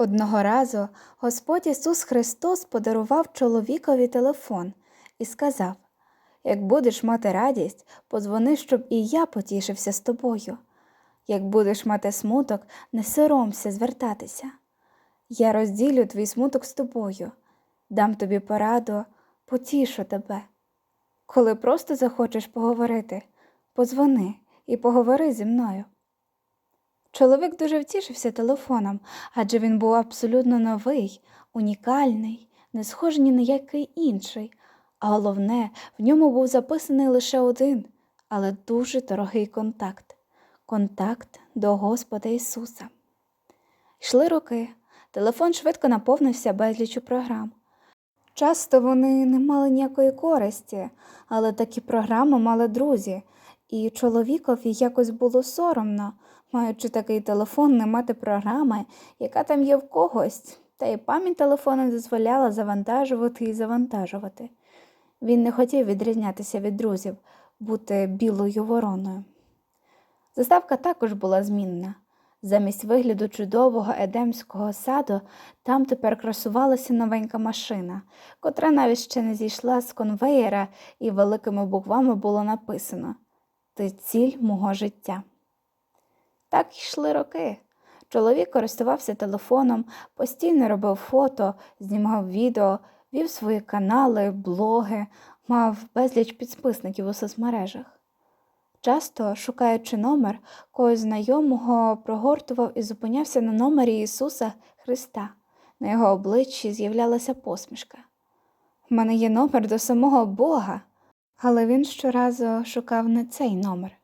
Одного разу Господь Ісус Христос подарував чоловікові телефон і сказав: Як будеш мати радість, подзвони, щоб і я потішився з тобою. Як будеш мати смуток, не соромся звертатися. Я розділю твій смуток з тобою, дам тобі пораду, потішу тебе. Коли просто захочеш поговорити, подзвони і поговори зі мною. Чоловік дуже втішився телефоном, адже він був абсолютно новий, унікальний, не схожий ні на який інший, а головне, в ньому був записаний лише один, але дуже дорогий контакт контакт до Господа Ісуса. Йшли роки, телефон швидко наповнився безліччю програм. Часто вони не мали ніякої користі, але такі програми мали друзі, і чоловікові якось було соромно, маючи такий телефон, не мати програми, яка там є в когось, та й пам'ять телефону дозволяла завантажувати і завантажувати. Він не хотів відрізнятися від друзів, бути білою вороною. Заставка також була змінна. Замість вигляду чудового едемського саду там тепер красувалася новенька машина, котра навіть ще не зійшла з конвеєра, і великими буквами було написано Ти ціль мого життя. Так йшли роки. Чоловік користувався телефоном, постійно робив фото, знімав відео, вів свої канали, блоги, мав безліч підписників у соцмережах. Часто, шукаючи номер, когось знайомого прогортував і зупинявся на номері Ісуса Христа. На його обличчі з'являлася посмішка. У мене є номер до самого Бога, але він щоразу шукав не цей номер.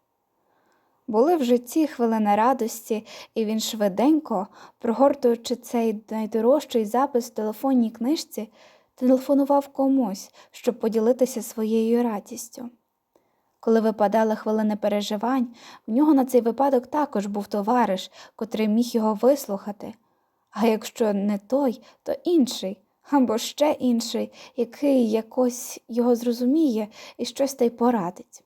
Були в житті хвилини радості, і він швиденько, прогортуючи цей найдорожчий запис в телефонній книжці, телефонував комусь, щоб поділитися своєю радістю. Коли випадали хвилини переживань, в нього на цей випадок також був товариш, котрий міг його вислухати. А якщо не той, то інший, або ще інший, який якось його зрозуміє і щось та й порадить.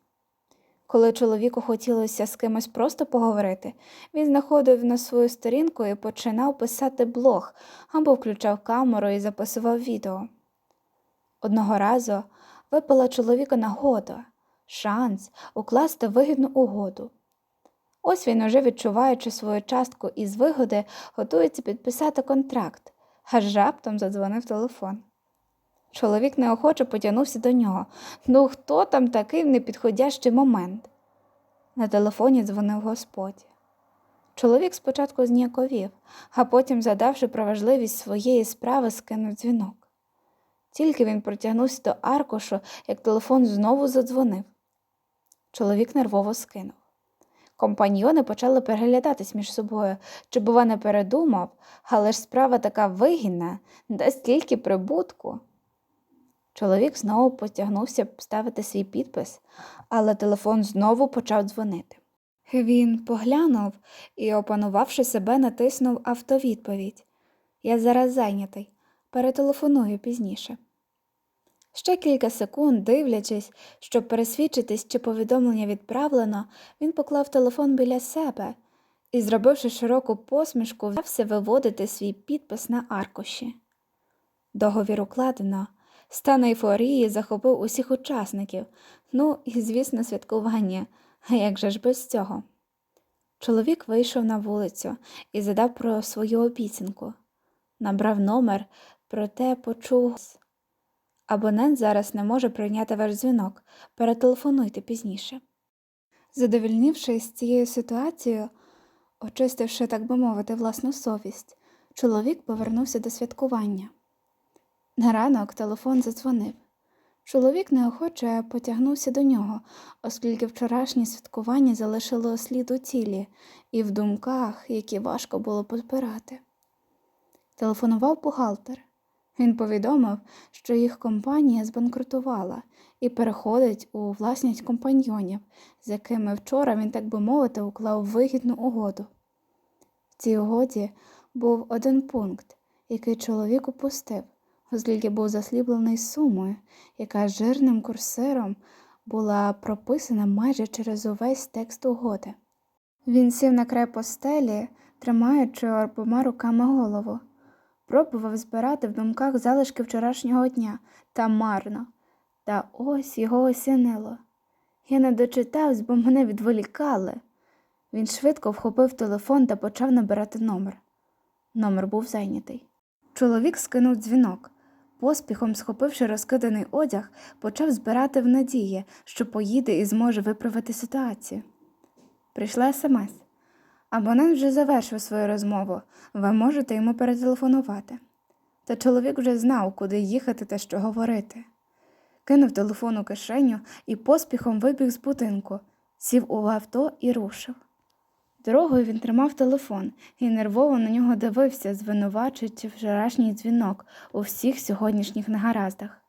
Коли чоловіку хотілося з кимось просто поговорити, він знаходив на свою сторінку і починав писати блог або включав камеру і записував відео. Одного разу випала чоловіка нагода, шанс укласти вигідну угоду. Ось він, уже відчуваючи свою частку із вигоди, готується підписати контракт, аж раптом задзвонив телефон. Чоловік неохоче потягнувся до нього. Ну, хто там такий в непідходящий момент? На телефоні дзвонив Господь. Чоловік спочатку зніяковів, а потім, задавши про важливість своєї справи, скинув дзвінок. Тільки він протягнувся до аркушу, як телефон знову задзвонив. Чоловік нервово скинув. Компаньйони почали переглядатись між собою, чи, бува, не передумав, але ж справа така вигідна, дасть тільки прибутку. Чоловік знову потягнувся ставити свій підпис, але телефон знову почав дзвонити. Він поглянув і, опанувавши себе, натиснув автовідповідь. Я зараз зайнятий, перетелефоную пізніше. Ще кілька секунд, дивлячись, щоб пересвідчитись, чи повідомлення відправлено, він поклав телефон біля себе і, зробивши широку посмішку, взявся виводити свій підпис на аркуші. Договір укладено. Стан ейфорії захопив усіх учасників, ну і, звісно, святкування, а як же ж без цього? Чоловік вийшов на вулицю і задав про свою обіцянку. Набрав номер, проте почув. Абонент зараз не може прийняти ваш дзвінок, перетелефонуйте пізніше. Задовільнившись цією ситуацією, очистивши, так би мовити, власну совість, чоловік повернувся до святкування. На ранок телефон задзвонив. Чоловік неохоче потягнувся до нього, оскільки вчорашнє святкування залишило слід у тілі і в думках, які важко було позбирати. Телефонував бухгалтер. Він повідомив, що їх компанія збанкрутувала і переходить у власність компаньйонів, з якими вчора він, так би мовити, уклав вигідну угоду. В цій угоді був один пункт, який чоловік упустив, оскільки був засліблений сумою, яка жирним курсиром була прописана майже через увесь текст угоди. Він сів на край постелі, тримаючи обома руками голову. пробував збирати в думках залишки вчорашнього дня та марно. Та ось його осінило. Я не дочитався, бо мене відволікали. Він швидко вхопив телефон та почав набирати номер. Номер був зайнятий. Чоловік скинув дзвінок. Поспіхом, схопивши розкиданий одяг, почав збирати в надії, що поїде і зможе виправити ситуацію. Прийшла смс. Абонент вже завершив свою розмову. Ви можете йому перетелефонувати. Та чоловік вже знав, куди їхати та що говорити. Кинув телефон у кишеню і поспіхом вибіг з будинку, сів у авто і рушив. Дорогою він тримав телефон і нервово на нього дивився, звинувачуючи вчорашній дзвінок у всіх сьогоднішніх негараздах.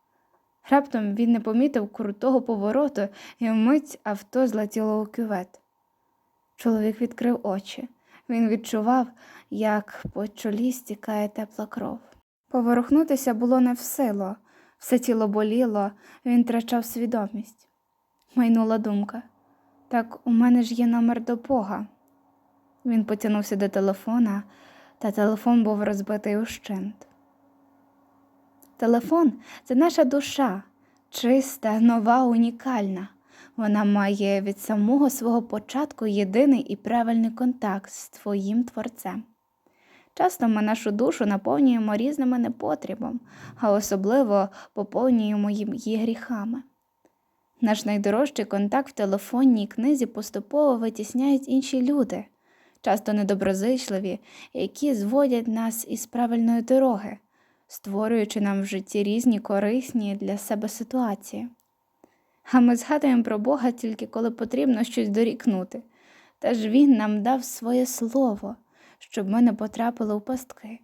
Раптом він не помітив крутого повороту, і вмить авто злетіло у кювет. Чоловік відкрив очі. Він відчував, як по чолі стікає тепла кров. Поворухнутися було не в силу, все тіло боліло, він втрачав свідомість. Майнула думка. Так у мене ж є номер до Бога. Він потягнувся до телефона, та телефон був розбитий ущент. Телефон це наша душа, чиста, нова, унікальна. Вона має від самого свого початку єдиний і правильний контакт з твоїм творцем. Часто ми нашу душу наповнюємо різними непотребом, а особливо поповнюємо її гріхами. Наш найдорожчий контакт в телефонній книзі поступово витісняють інші люди, часто недоброзичливі, які зводять нас із правильної дороги, створюючи нам в житті різні корисні для себе ситуації. А ми згадуємо про Бога тільки коли потрібно щось дорікнути. Та ж Він нам дав своє слово, щоб ми не потрапили у пастки.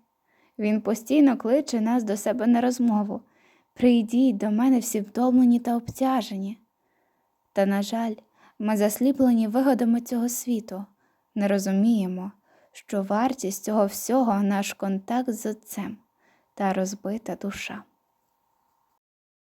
Він постійно кличе нас до себе на розмову. Прийдіть до мене всі вдомлені та обтяжені. Та, на жаль, ми засліплені вигодами цього світу, не розуміємо, що вартість цього всього наш контакт з Отцем та розбита душа.